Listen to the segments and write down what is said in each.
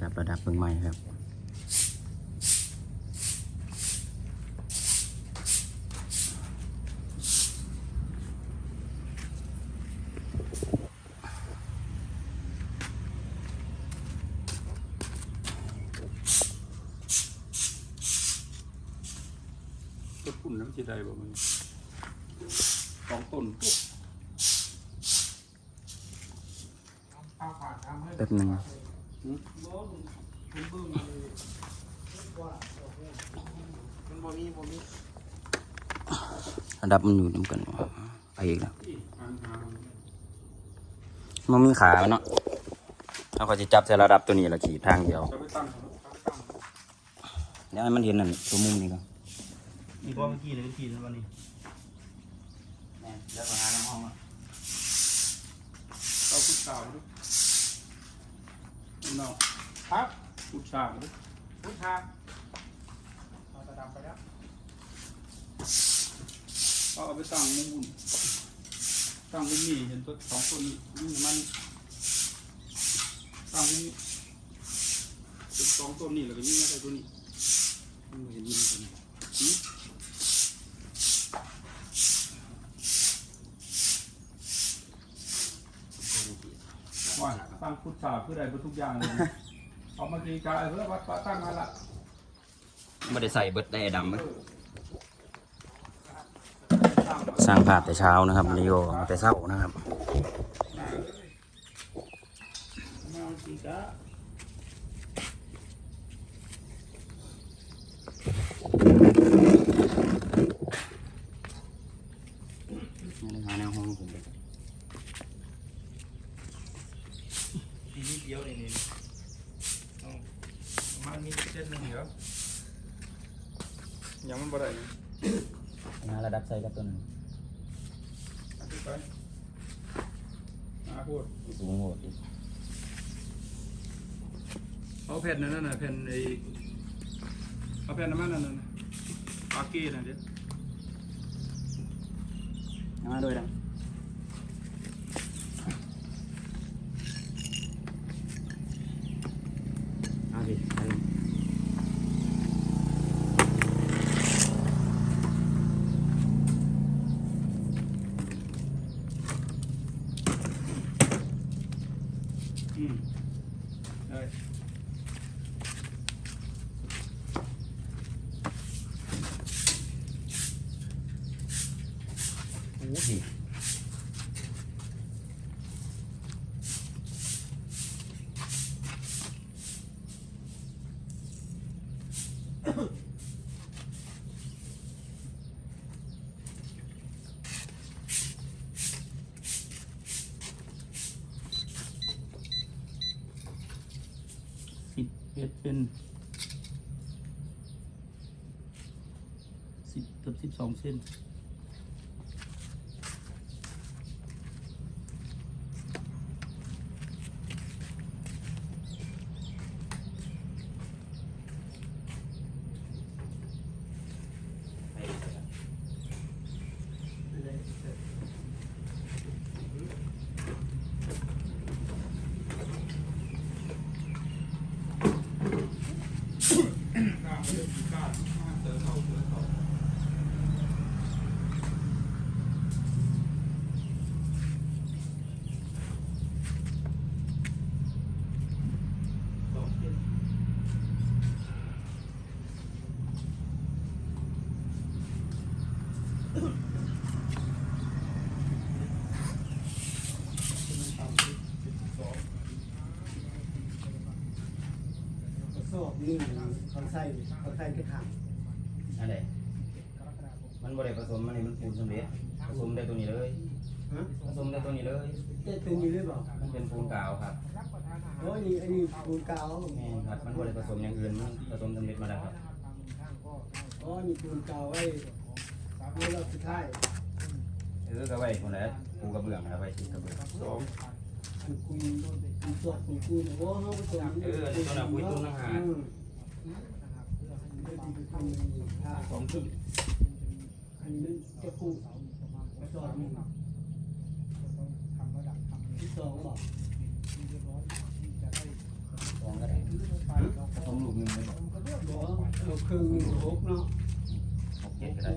จับระดับเบิ่งใหม่ครับต้นปุ่นน้ำจีได้บ่มันสองต้นปุ๊บแป๊บหนึ่ง มันบ่มีบ่มีระดับมันอยู่นำกันไปอีกแล้วที่ทางทางมันมีขาเนาะเราก็จะจับใส่ระดับตัวนี้และขีดทางเดียวจะไปตั้งเขาจะไปตั้งเดี๋ยวให้มันเห็นนั่นตัวมุมนี้ก็มีบ่เมื่อกี้เลยเมื่อกี้นั้นวันนี้แล้วก็หาทางห้องเอาพุทธสาวดูเนาะครับพุทธาพุทธาเอาตะดำไปแล้วก็เอาไปตั้งมุมบุญตั้งมุมนี่เห็นตัวสองต้นนี้นี่มันตั้งมุมนี้เป็นสองต้นนี่แล้วก็ยิ่งมาใส่ตัวนี้มันเห็นยิงกัน ว่าตั้งพุทธสาวเพื่อใดเพื่อทุกอย่างเลยเอามากีกายเพื่อวัดปาตั้งมาละไม่ได้ใส่เบิดได้ดำมั้ยสร้างภาพแต่เช้านะครับวันนี้ก็มาแต่เช้านะครับ มากีกาหาแนวห้องผม ทีนี้ เดียวนี่นี่เอาประมาณนี้เส้นหนึงเดี๋ยวยังมันบ่ได้หาระดับใส่กับตัวนั้นเอาไปอาพูดสูงโหดอีกเอาแผ่นนั่นน่ะแผ่นไอ้เอาแผ่นน้ำมันนั่นน่ะปาเก้น่ะเดี๋ยวเอามาด้วยนะเอาดิอันนี้ อืมได้ โอ้โหสิบเอ็ดเป็นสิบเกือบสิบสองเส้น กระสอบนี่ เขาใส่เขาใส่กระถางอะไรมันบริผสมมันนี่มันปูนสำเร็จผสมได้ตัวนี้เลยฮะผสมได้ตัวนี้เลยเจ๊ตัวนี้เลยบอกมันเป็นปูนกาวครับโอ้ยนี่อันนี้ปูนกาวแม่นครับมันบริผสมอย่างอื่นมันผสมสำเร็จมาแล้วครับอ๋อนี่ปูนกาวไว้เมื่อเราสุดท้ายเออก็ไว้คนละปูกระเบื้องนะไว้ติดกระเบื้องสองอันคุยอันสดคุยคุยโอ้เขาผสมเออตัวน่ะคุยตุ้นนะฮะ สองครึ่งอันนี้มันจะคู่กระสอบนี่ที่สองบอกสองก็ได้สองลูกหนึงเลยบอกเอาครึ่งหกเนาะหกเจ็ดก็ได้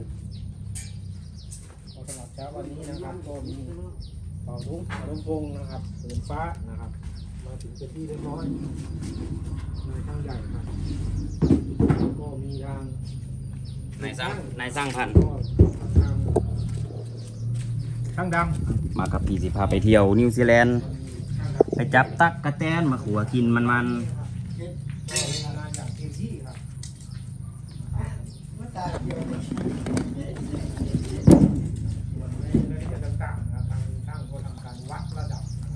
สำหรับเช้าวันนี้นะครับก็มีเป่าทุกเป่าลมพงนะครับปืนฟ้านะครับ มาถึงเป็นที่เรียบร้อยในทางใหญ่ครับก็มีทางนายสร้างนายสร้างพันธุ์ก็ทางช่างดำมากับพี่สิพาไปเที่ยวนิวซีแลนด์ช่างดำ ไปจับตักกระแตนมาขัวกินมันมันก็เวลางานอย่างเต็มที่ครับ ส่วนในรายละเอียดต่างๆนะครับทางช่างก็ทำการวัดระดับนะ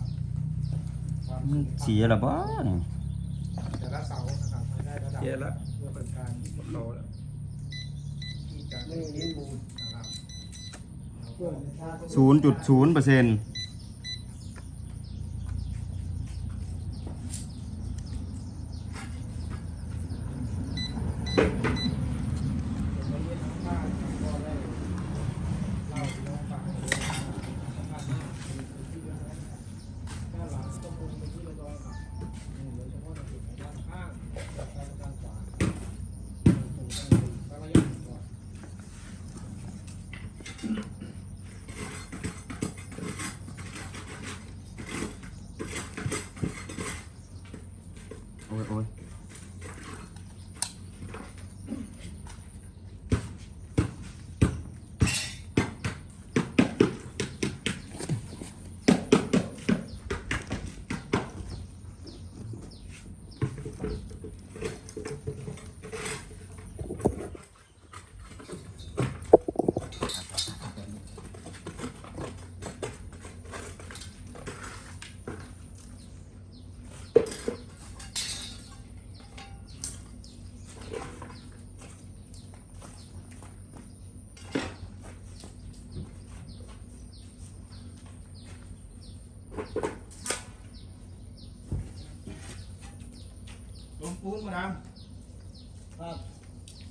ครับ ความสูงๆสีอะไรบ้านี่แต่ละเสานะครับให้ได้ระดับเพื่อเป็นการประโลดที่จะได้เลี้ยงบูนนะครับแล้วก็ศูนย์จุดศูนย์เปอร์เซ็นต์ โอ้ยโอ้ย ลงปูนมาดามครับ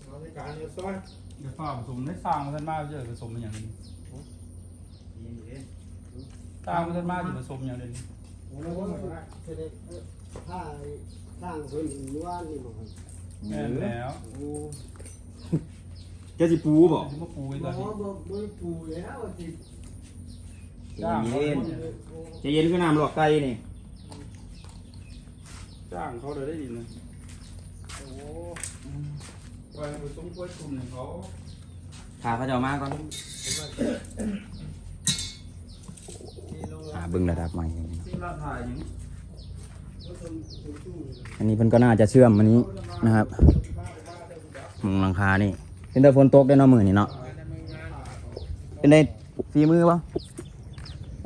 เราในการเรียบร้อยเดี๋ยวฝ้าผสมได้สร้างมันมาเยอะผสมมันอย่างนี้สร้างมันมาจะผสมอย่างนี้ผมว่าจะได้ถ้าสร้างคนหรือว่านี่มั้งครับแม่นแล้วโอ้แกสิปูบ่จะมาปูไว้บ่ตอนนี้บ่บ่ปูแล้วสิจ้างเขาเย็นจะเย็นขึ้นน้ำหลอกไก่นี่จ้างเขาเลยได้ดีนะโอ้ไปผสมกล้วยตุ่มหนึ่งเขาพาเขาจะเอามาก่อนหาเบิ่งระดับใหม่ที่ราถ่ายอย่างนี้อันนี้เพิ่นก็น่าจะเชื่อมอันนี้นะครับมุงหลังคานี่เป็นแต่ฝนตกได้เนาะมือนี่เนาะเป็นได้ฝีมือปะ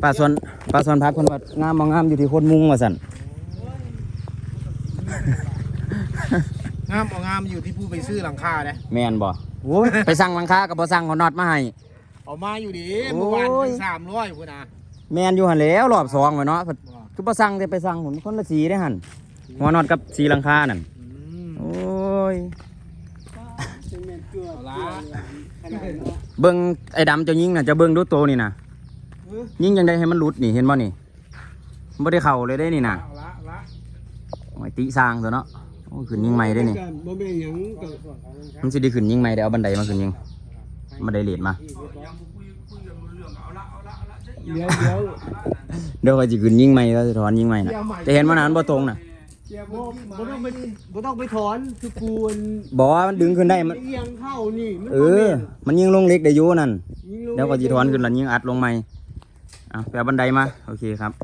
ป้าส่วนป้าส่วนพักคนว่างามบ่งามอยู่ที่คนมุงว่าสั่นงามเอางามอยู่ที่ผู้ไปซื้อหลังคาเนะแม่นบ่โอ้ยไปสั่งหลังคากับบ่สั่งเขาน็อตมาให้เอามาอยู่ดีโอ้ยเมื่อวานถึงสามร้อยพุ่นนะแม่นอยู่หั่นแหล้วรอบสองไว้เนาะคือบ่สั่งแต่ไปสั่งผมคนละสีได้หั่นหัวน็อตกับสีหลังคานั่นอืมโอ้ยเป็นแม่นจั่วเอาละขนาดนั้นเบิ่งไอ้ดำเจ้ายิงน่ะจะเบิ่งดูโตนี่นะ ยิงยังได้ให้มันหลุดนี่เห็นบ่นี่มันบ่ได้เข้าเลยได้นี่น่ะเอาละเอาละโอ้ยติสร้างซะเนาะโอ้ยขึ้นยิงใหม่ได้นี่ บ่แม่นหยังก็ส่วนของลุงมันสิได้ขึ้นยิงใหม่ได้เอาบันไดมาขึ้นยิงบันไดเลดมายังคุยคุยกันรู้เรื่องเอาละเอาละเอาละจะเดี๋ยวเดี๋ยวเดี๋ยวก็สิขึ้นยิงใหม่แล้วสิถอนยิงใหม่น่ะแต่เห็นว่านั้นบ่ตรงน่ะเดี๋ยวบ่บ่ต้องไปบ่ต้องไปถอนคือปูนบ่ว่ามันดึงขึ้นได้มัน เอียงเข้านี่มันเอบ่อ แม่นมันยิงลงเล็กได้อยู่นั่น ยิงลง เดี๋ยวก็สิถอนขึ้นแล้วยิงอัดลงใหม่ อะไปเอาบันไดมา โอเคครับ